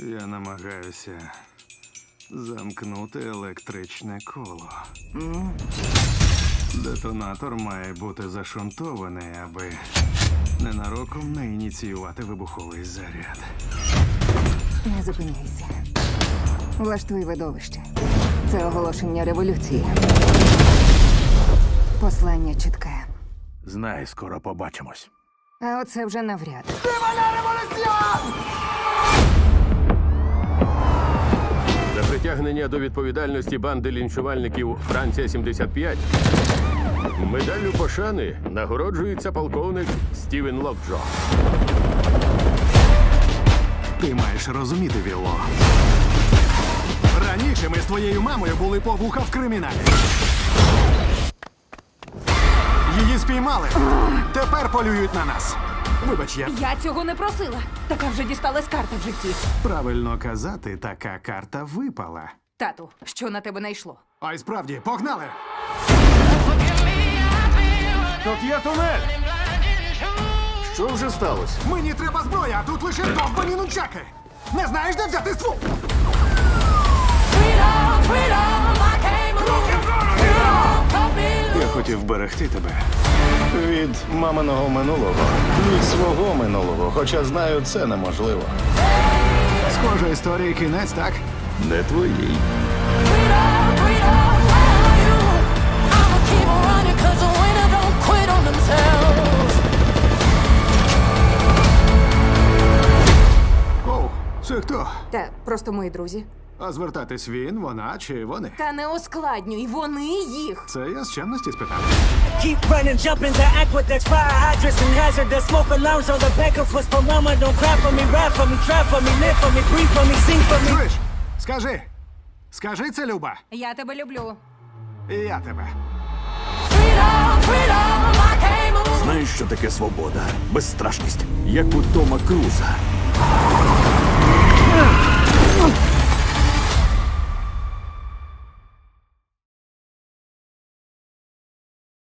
Я намагаюся замкнути електричне коло. Детонатор має бути зашунтований, аби ненароком не ініціювати вибуховий заряд. Не зупиняйся. Влаштуй видовище. Це оголошення революції. Послання чітке. Знай, скоро побачимось. А оце вже навряд. За притягнення до відповідальності банди лінчувальників Франція 75 медаллю пошани нагороджується полковник Стівен Локджо. Ти маєш розуміти, Вілло. Раніше ми з твоєю мамою були по вуха в криміналі. Її спіймали. Тепер полюють на нас. Вибач, я Я цього не просила. Така вже дісталась карта в житті. правильно казати, така карта випала. Тату, що на тебе найшло? А й справді, погнали! Тут є тунель. Що вже сталося? Мені треба зброя, а тут лише довбані нунчаки. Не знаєш, де взяти ствол? Хотів берегти тебе. Від маминого минулого, від свого минулого, хоча знаю, це неможливо. Схожа історія кінець, так? Не твоїй. Оу, це хто? Та просто мої друзі. А звертатись він, вона чи вони? Та не ускладнюй, вони їх. Це я з чемності спитав. Keep running, jumping the aqueducts, fire hydrants and hazardous smoke alarms on the back of us. But mama, don't cry for me, ride for me, try for me, live for me, breathe for me, sing for me. Чуєш? Скажи. Скажи це, Люба. Я тебе люблю. І я тебе. Знаєш, що таке свобода? Безстрашність, як у Тома Круза.